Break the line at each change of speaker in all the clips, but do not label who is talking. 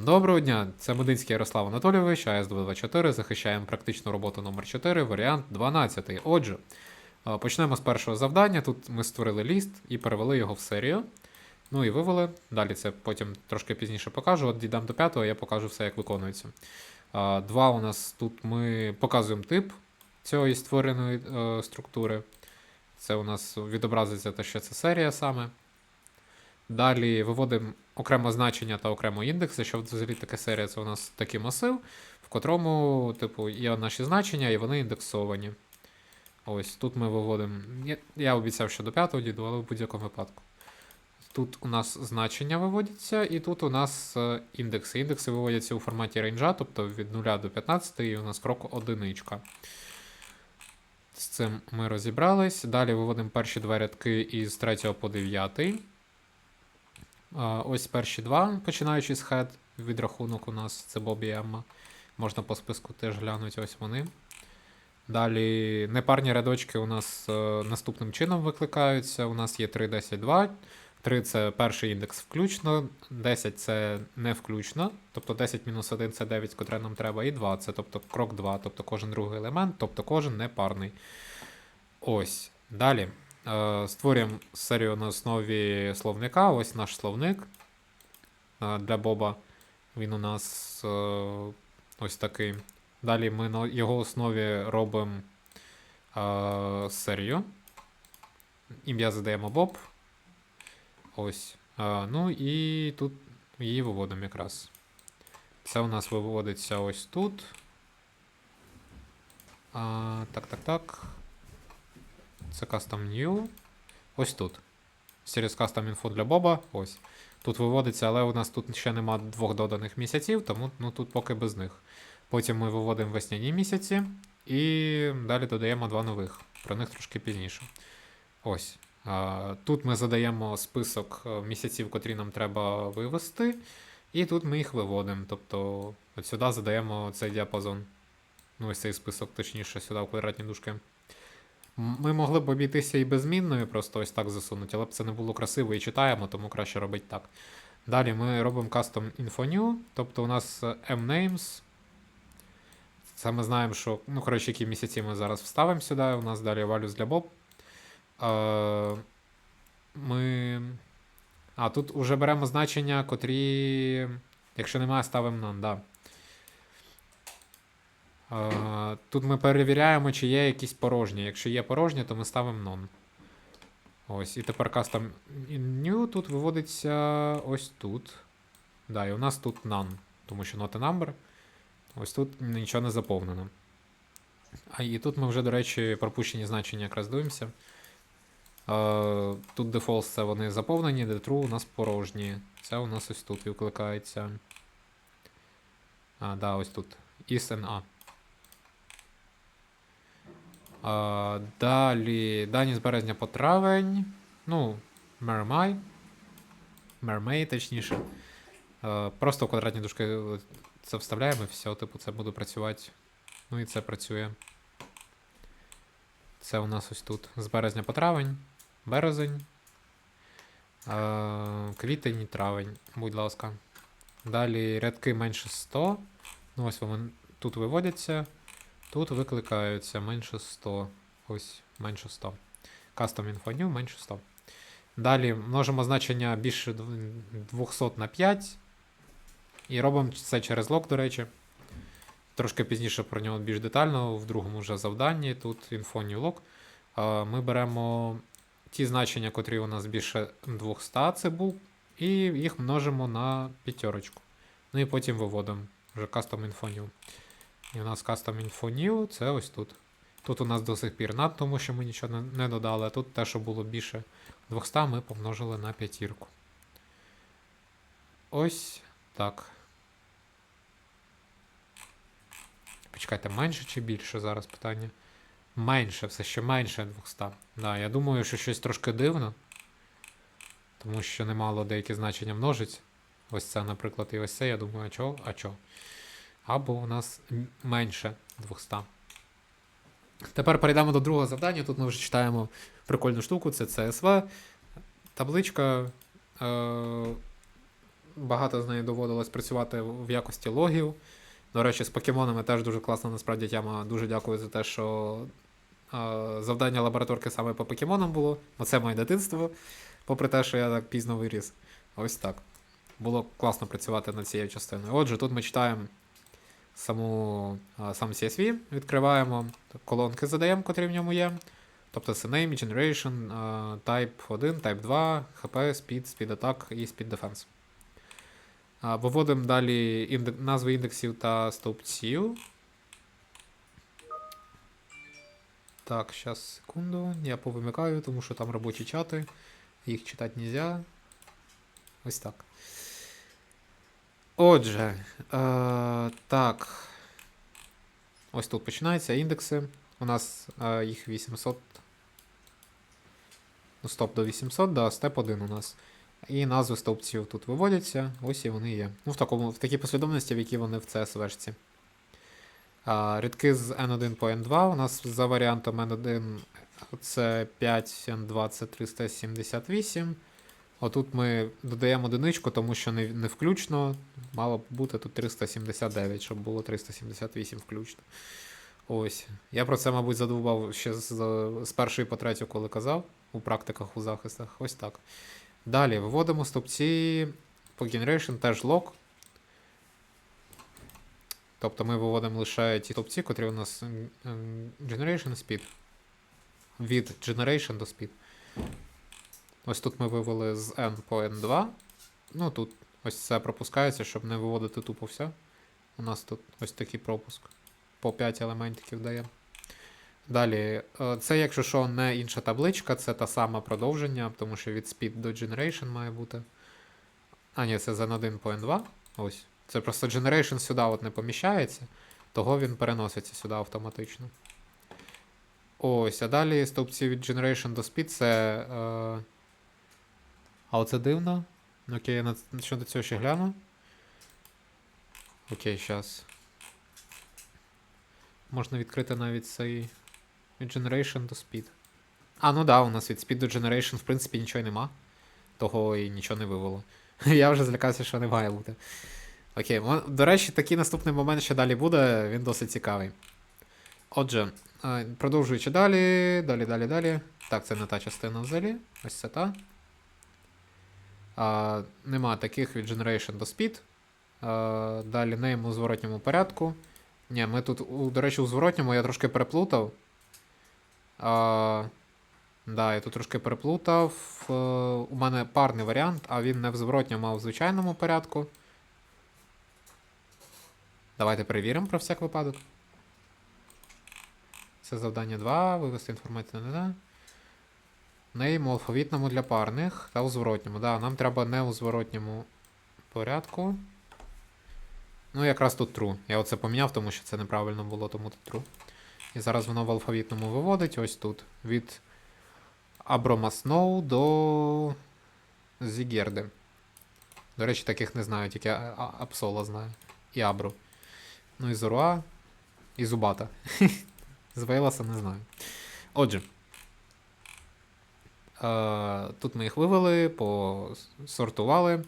Доброго дня, це Мединський Ярослав Анатолійович, АС-224, захищаємо практичну роботу номер 4 варіант 12. Отже, е, почнемо з першого завдання. Тут ми створили ліст і перевели його в серію. Ну і вивели. Далі це потім трошки пізніше покажу. От дійдемо до п'ятого, я покажу все, як виконується. Е, Два у нас тут ми показуємо тип цієї створеної е, структури. Це у нас відобразиться те, що це серія саме. Далі виводимо окремо значення та окремо індекси. Що взагалі таке серія? Це у нас такий масив, в котрому, типу, є наші значення і вони індексовані. Ось тут ми виводимо. Я, обіцяв, що до п'ятого дійду, але в будь-якому випадку. Тут у нас значення виводяться, і тут у нас е, індекси. Індекси виводяться у форматі рейнджа, тобто від 0 до 15, і у нас крок одиничка. З цим ми розібрались. Далі виводимо перші два рядки із 3 по 9. Ось перші два, починаючи з head, відрахунок у нас це Бобі і Емма. Можна по списку теж глянути, ось вони. Далі непарні рядочки у нас е, наступним чином викликаються. У нас є 3, 10, 2. 3 це перший індекс включно, 10 це не включно, тобто 10 мінус 1 це 9, котре нам треба, і 2 це тобто крок 2, тобто кожен другий елемент, тобто кожен непарний. Ось. Далі. Е, Створюємо серію на основі словника. Ось наш словник е, для Боба. Він у нас е, ось такий. Далі ми на його основі робимо серію. Ім'я задаємо Боб. Ось. Ну і тут її виводимо якраз. Це у нас виводиться ось тут. А, так, так, так. Це Custom New. Ось тут. Series Custom Info для Боба. Ось. Тут виводиться, але у нас тут ще нема двох доданих місяців, тому ну, тут поки без них. Потім ми виводимо весняні місяці і далі додаємо два нових. Про них трошки пізніше. Ось. Тут ми задаємо список е, місяців, котрі нам треба вивести, і тут ми їх виводимо. Тобто от сюди задаємо цей діапазон. Ну, ось цей список, точніше, сюди в квадратні дужки. Ми могли б обійтися і беззмінною, просто ось так засунути, але б це не було красиво і читаємо, тому краще робити так. Далі ми робимо custom info new, тобто у нас е, mnames. Це ми знаємо, що, ну, коротше, які місяці ми зараз вставимо сюди. У нас далі values для Bob. Е, ми. А, тут вже беремо значення, котрі. Якщо немає, ставимо none, да. Тут ми перевіряємо, чи є якісь порожні. Якщо є порожні, то ми ставимо none. Ось, і тепер custom new тут виводиться ось тут. Да, і у нас тут none, тому що not a number. Ось тут нічого не заповнено. А і тут ми вже, до речі, пропущені значення якраз дивимося. Тут default це вони заповнені, де true у нас порожні. Це у нас ось тут викликається. А, да, ось тут. Is and A. Далі дані з березня по травень. Ну, Mermai. Mermay, точніше. Е, просто в квадратні дужки е, це вставляємо і все, типу, це буде працювати. Ну і це працює. Це у нас ось тут. З березня по травень. Березень. Е, квітень і травень, будь ласка. Далі рядки менше 100. Ну, ось вони тут виводяться. Тут викликаються менше 100. Ось менше 100. Custom new менше 100. Далі множимо значення більше 200 на 5. І робимо це через лог, до речі. Трошки пізніше про нього більш детально, в другому вже завданні. Тут new log. Ми беремо ті значення, котрі у нас більше 200 це був, і їх множимо на п'ятерочку. Ну і потім виводимо вже custom new. І у нас custom info new це ось тут. Тут у нас до сих пір над, тому що ми нічого не, не додали. А тут те, що було більше 200, ми помножили на п'ятірку. Ось так. Почекайте, менше чи більше зараз питання? Менше, все ще менше 200. Да, я думаю, що щось трошки дивно. Тому що немало деякі значення множить. Ось це, наприклад, і ось це, я думаю, а чо? А чо? Або у нас менше 200. Тепер перейдемо до другого завдання. Тут ми вже читаємо прикольну штуку, це CSV. Табличка. Е- багато з нею доводилось працювати в якості логів. До речі, з покемонами теж дуже класна насправді тема. Дуже дякую за те, що е, завдання лабораторки саме по покемонам було. Оце моє дитинство, попри те, що я так пізно виріс. Ось так. Було класно працювати над цією частиною. Отже, тут ми читаємо саму, сам CSV, відкриваємо, колонки задаємо, котрі в ньому є. Тобто це name, generation, type 1, type 2, HP, speed, speed attack і speed defense. Виводимо далі індек, назви індексів та стовпців. Так, зараз секунду. Я повимикаю, тому що там робочі чати. Їх читати нельзя. Ось так. Отже, е, так. Ось тут починаються індекси. У нас е, їх 800. Ну, стоп до 800, да, степ 1 у нас. І назви стовпців тут виводяться, ось і вони є. Ну, в, такому, в такій послідовності, в якій вони в CS версії. А, рядки з N1 по N2 у нас за варіантом N1 це 5, N2 це 378. Отут ми додаємо одиничку, тому що не, не включно. Мало б бути тут 379, щоб було 378 включно. Ось. Я про це, мабуть, задовбав ще з, з першої по третю, коли казав у практиках у захистах. Ось так. Далі виводимо стовпці по generation теж лог. Тобто ми виводимо лише ті стовпці, котрі у нас generation speed. Від generation до speed. Ось тут ми вивели з N по N2. Ну тут ось це пропускається, щоб не виводити тупо все. У нас тут ось такий пропуск. По 5 елементиків дає. Далі, е, це, якщо що, не інша табличка, це та сама продовження, тому що від speed до generation має бути. А, ні, це з N1 по N2. Ось. Це просто generation сюди от не поміщається, того він переноситься сюди автоматично. Ось, а далі стовпці від generation до speed це. Е... А оце дивно. Окей, я на... щодо цього ще гляну. Окей, зараз. Можна відкрити навіть цей від Generation до Speed. А, ну да, у нас від Speed до Generation, в принципі, нічого нема. Того і нічого не вивело. Я вже злякався, що не має бути. Окей, до речі, такий наступний момент ще далі буде, він досить цікавий. Отже, е, продовжуючи далі, далі, далі, далі. Так, це не та частина взагалі. Ось це та. А, нема таких від Generation до Speed. А, далі name у зворотньому порядку. Ні, ми тут, до речі, у зворотньому я трошки переплутав. А, да, я тут трошки переплутав. Е, У мене парний варіант, а він не в зворотньому, а в звичайному порядку. Давайте перевіримо про всяк випадок. Це завдання 2. Вивести інформацію не У алфавітному для парних та у зворотньому. Да, нам треба не у зворотньому порядку. Ну, якраз тут true. Я оце поміняв, тому що це неправильно було, тому тут true. І зараз воно в алфавітному виводить ось тут. Від Абромасноу до Зігерди. До речі, таких не знаю, тільки Апсола знаю. І Абру. Ну і Зоруа, і Зубата. З Вейласа не знаю. Отже. Е, тут ми їх вивели, посортували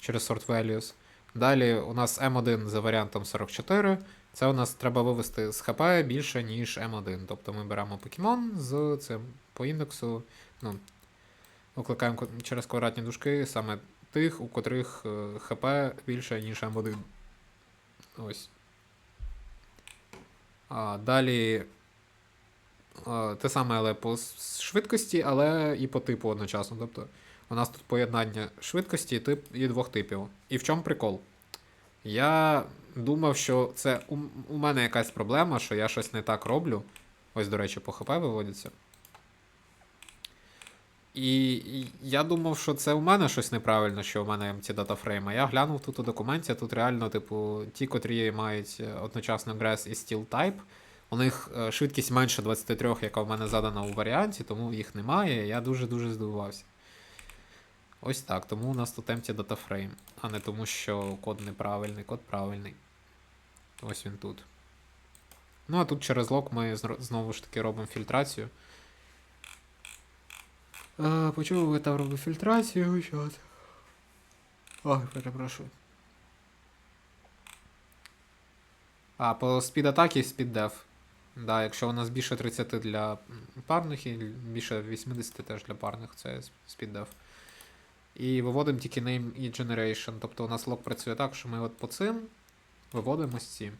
через sort values. Далі у нас M1 за варіантом 44. Це у нас треба вивести з ХП більше, ніж М1. Тобто ми беремо покемон з цим по індексу. Ну, викликаємо через квадратні дужки саме тих, у котрих е, ХП більше, ніж М1. Ось. А, далі. Е, Те саме, але по швидкості, але і по типу одночасно. Тобто у нас тут поєднання швидкості тип, і двох типів. І в чому прикол? Я думав, що це у, у мене якась проблема, що я щось не так роблю. Ось, до речі, по ХП виводиться. І, і я думав, що це у мене щось неправильно, що у мене ці датафрейми. Я глянув тут у документі, тут реально, типу, ті, котрі мають е, одночасно Grass і Steel Type, у них е, швидкість менше 23, яка в мене задана у варіанті, тому їх немає. Я дуже-дуже здивувався. Ось так, тому у нас тут data frame, а не тому, що код неправильний, код правильний. Ось він тут. Ну, а тут через лог ми знову ж таки робимо фільтрацію. Е, Почув, ви там робив фільтрацію, зараз. Ой, перепрошую. А, по спід атаки спід деф. Да, якщо у нас більше 30 для парних і більше 80 теж для парних, це спід деф. І виводимо тільки name і generation. Тобто у нас лог працює так, що ми от по цим виводимо ось ці.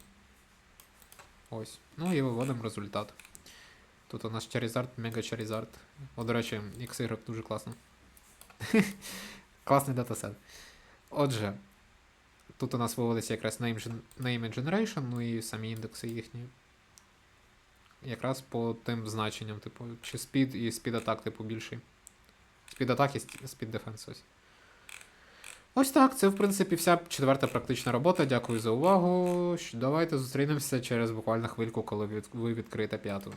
Ось. Ну і виводимо результат. Тут у нас Charizard, Mega Charizard. О, до речі, XY дуже класно. Класний датасет. Отже, тут у нас виводиться якраз name, name generation, ну і самі індекси їхні. Якраз по тим значенням, типу, чи спід і спід атак, типу, більший. Спід атак і спід дефенс ось. Ось так, це в принципі вся четверта практична робота. Дякую за увагу. Давайте зустрінемося через буквально хвильку, коли ви відкриєте п'яту.